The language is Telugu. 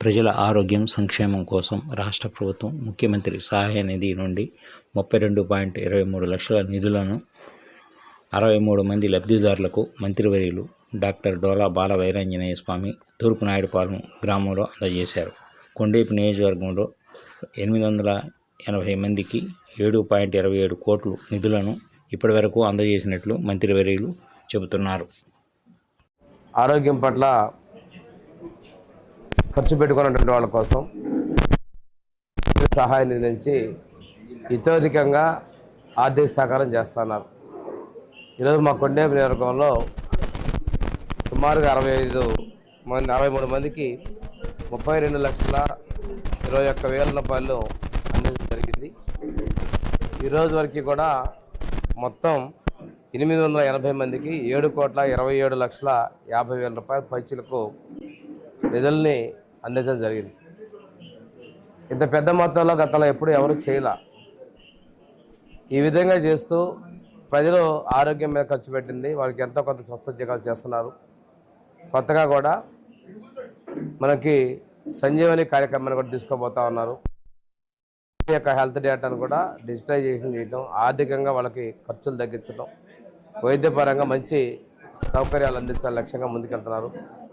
ప్రజల ఆరోగ్యం సంక్షేమం కోసం రాష్ట్ర ప్రభుత్వం ముఖ్యమంత్రి సహాయ నిధి నుండి ముప్పై రెండు పాయింట్ ఇరవై మూడు లక్షల నిధులను అరవై మూడు మంది లబ్ధిదారులకు మంత్రివర్యులు డాక్టర్ డోలా బాల వీరాంజనేయ స్వామి తూర్పు నాయుడుపాలెం గ్రామంలో అందజేశారు. కొండేపు నియోజకవర్గంలో ఎనిమిది వందల ఎనభై మందికి ఏడు పాయింట్ ఇరవై ఏడు కోట్లు నిధులను ఇప్పటివరకు అందజేసినట్లు మంత్రివర్యులు చెబుతున్నారు. ఆరోగ్యం పట్ల ఖర్చు పెట్టుకున్నటువంటి వాళ్ళ కోసం సహాయ నిధి నుంచి ఇతోధికంగా ఆర్థిక సహకారం చేస్తున్నారు. ఈరోజు మా కొండేపు నియోజకవర్గంలో సుమారుగా అరవై ఐదు మంది అరవై మూడు మందికి ముప్పై రెండు లక్షల ఇరవై ఒక్క వేల రూపాయలు అందించడం జరిగింది. ఈరోజు వరకు కూడా మొత్తం ఎనిమిది వందల ఎనభై మందికి ఏడు కోట్ల ఇరవై ఏడు లక్షల యాభై వేల రూపాయల పైచీలకు నిధుల్ని అందించడం జరిగింది. ఇంత పెద్ద మొత్తంలో గతంలో ఎప్పుడు ఎవరు చేయలే. ఈ విధంగా చేస్తూ ప్రజలు ఆరోగ్యం మీద ఖర్చు పెట్టింది. వాళ్ళకి ఎంతో కొంత స్వస్థోద్యోగాలు చేస్తున్నారు. కొత్తగా కూడా మనకి సంజీవని కార్యక్రమాన్ని కూడా తీసుకోబోతా ఉన్నారు. యొక్క హెల్త్ డేటాను కూడా డిజిటలైజేషన్ చేయడం ఆర్థికంగా వాళ్ళకి ఖర్చులు తగ్గించడం వైద్యపరంగా మంచి సౌకర్యాలు అందించాలని లక్ష్యంగా ముందుకెళ్తున్నారు.